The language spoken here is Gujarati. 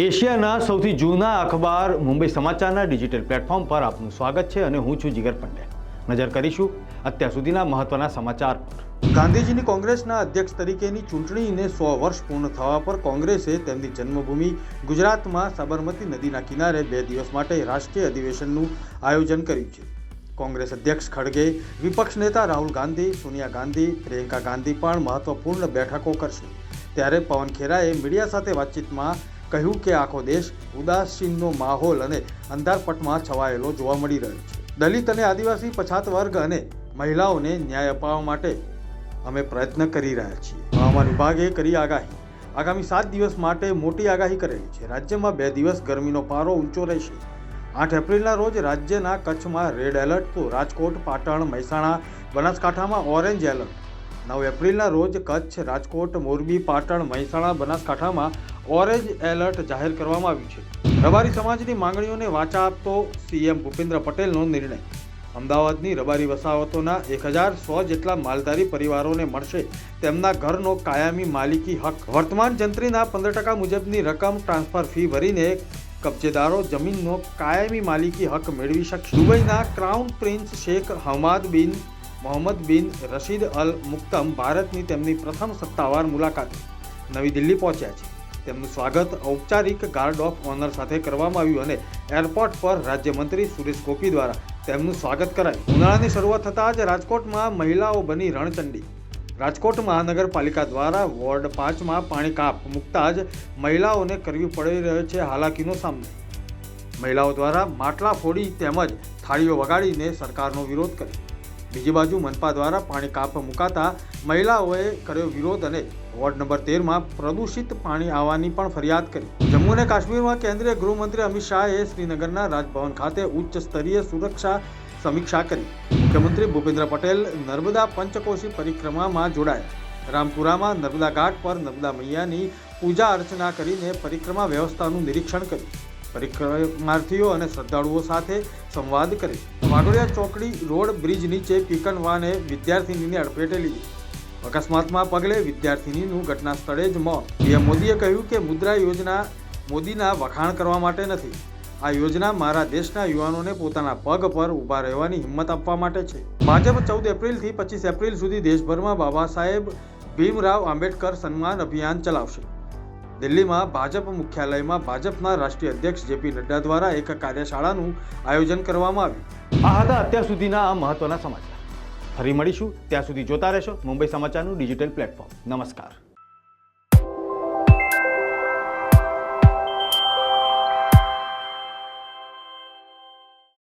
એશિયાના સૌથી જૂના અખબાર મુંબઈ સમાચારના ડિજિટલ પ્લેટફોર્મ પર આપનું સ્વાગત છે અને હું છું જીગર પંડ્યા. નજર કરીશું અત્યાર સુધીના મહત્વના સમાચાર પર. ગાંધીજીની કોંગ્રેસના અધ્યક્ષ તરીકેની ચૂંટણીને સો વર્ષ પૂર્ણ થવા પર કોંગ્રેસે તેમની જન્મભૂમિ ગુજરાતમાં સાબરમતી નદીના કિનારે બે દિવસ માટે રાષ્ટ્રીય અધિવેશનનું આયોજન કર્યું છે. કોંગ્રેસ અધ્યક્ષ ખડગે, વિપક્ષ નેતા રાહુલ ગાંધી, સોનિયા ગાંધી, પ્રિયંકા ગાંધી પણ મહત્વપૂર્ણ બેઠકો કરશે. ત્યારે પવન ખેરાએ મીડિયા સાથે વાતચીતમાં કહ્યું કે આખો દેશ ઉદાસીનનો માહોલ અને અંધારપટમાં છવાયેલો જોવા મળી રહ્યો છે. દલિત અને આદિવાસી પછાત વર્ગ અને મહિલાઓને ન્યાય અપાવવા માટે અમે પ્રયત્ન કરી રહ્યા છીએ. હવામાન વિભાગે કરી આગાહી. આગામી સાત દિવસ માટે મોટી આગાહી કરેલી છે. રાજ્યમાં બે દિવસ ગરમીનો પારો ઊંચો રહેશે. આઠ એપ્રિલના રોજ રાજ્યના કચ્છમાં રેડ એલર્ટ, તો રાજકોટ, પાટણ, મહેસાણા, બનાસકાંઠામાં ઓરેન્જ એલર્ટ. નવ એપ્રિલના રોજ કચ્છ, રાજકોટ, મોરબી, પાટણ, મહેસાણા, બનાસકાંઠામાં ઓરેન્જ એલર્ટ જાહેર કરવામાં આવ્યું છે. રબારી સમાજની માંગણીઓને વાચા આપતો સીએમ ભૂપેન્દ્ર પટેલનો નિર્ણય. અમદાવાદની રબારી વસાહતોના એક હજાર સો જેટલા માલધારી પરિવારોને મળશે તેમના ઘરનો કાયમી માલિકી હક. વર્તમાન જંત્રીના પંદર ટકા મુજબની રકમ ટ્રાન્સફર ફી ભરીને કબજેદારો જમીનનો કાયમી માલિકી હક મેળવી શકશે. દુબઈના crown prince Sheikh Hamad bin Mohammed bin Rashid અલ મુક્તમ ભારતની તેમની પ્રથમ સત્તાવાર મુલાકાતે નવી દિલ્હી પહોંચ્યા છે. તેમનું સ્વાગત ઔપચારિક ગાર્ડ ઓફ ઓનર સાથે કરવામાં આવ્યું અને એરપોર્ટ પર રાજ્યમંત્રી સુરેશ ગોપી દ્વારા તેમનું સ્વાગત કરાયું. ઉનાળાની શરૂઆત થતાં જ રાજકોટમાં મહિલાઓ બની રણચંડી. રાજકોટ મહાનગરપાલિકા દ્વારા વોર્ડ પાંચમાં પાણી કાપ મૂકતા જ મહિલાઓને કરવી પડી રહ્યો છે હાલાકીનો સામનો. મહિલાઓ દ્વારા માટલા ફોડી તેમજ થાળીઓ વગાડીને સરકારનો વિરોધ કર્યો. બીજી બાજુ મનપા દ્વારા પાણી કાપ મુકાતા મહિલાઓએ કર્યો વિરોધ અને વોર્ડ નંબર તેરમાં પ્રદૂષિત પાણી આવવાની પણ ફરિયાદ કરી. જમ્મુ અને કાશ્મીરમાં કેન્દ્રીય ગૃહમંત્રી અમિત શાહે શ્રીનગરના રાજભવન ખાતે ઉચ્ચ સ્તરીય સુરક્ષા સમીક્ષા કરી. મુખ્યમંત્રી ભૂપેન્દ્ર પટેલ નર્મદા પંચકોશી પરિક્રમામાં જોડાયા. રામપુરામાં નર્મદા ઘાટ પર નર્મદા મૈયાની પૂજા અર્ચના કરીને પરિક્રમા વ્યવસ્થાનું નિરીક્ષણ કર્યું. પરિક્રમાર્થીઓ અને શ્રદ્ધાળુઓ સાથે સંવાદ કરે વાઘોડિયા ચોકડી રોડ બ્રિજ નીચે પીકન વાને વિદ્યાર્થિનીને અડફેટે લીધી. અકસ્માતમાં પગલે વિદ્યાર્થિનીનું ઘટના સ્થળે જ મોત. પીએમ મોદીએ કહ્યું કે મુદ્રા યોજના મોદીના વખાણ કરવા માટે નથી. આ યોજના મારા દેશના યુવાનોને પોતાના પગ પર ઊભા રહેવાની હિંમત આપવા માટે છે. ભાજપ ચૌદ એપ્રિલથી પચીસ એપ્રિલ સુધી દેશભરમાં બાબા સાહેબ ભીમરાવ આંબેડકર સન્માન અભિયાન ચલાવશે. દિલ્હીમાં ભાજપ મુખ્યાલયમાં ભાજપના રાષ્ટ્રીય અધ્યક્ષ જેપી નડ્ડા દ્વારા એક કાર્યશાળાનું આયોજન કરવામાં આવ્યું. આ હતા અત્યાર સુધીના આ મહત્વના સમાચાર. ફરી મળીશું, ત્યાં સુધી જોતા રહેશો મુંબઈ સમાચારનું ડિજિટલ પ્લેટફોર્મ. નમસ્કાર.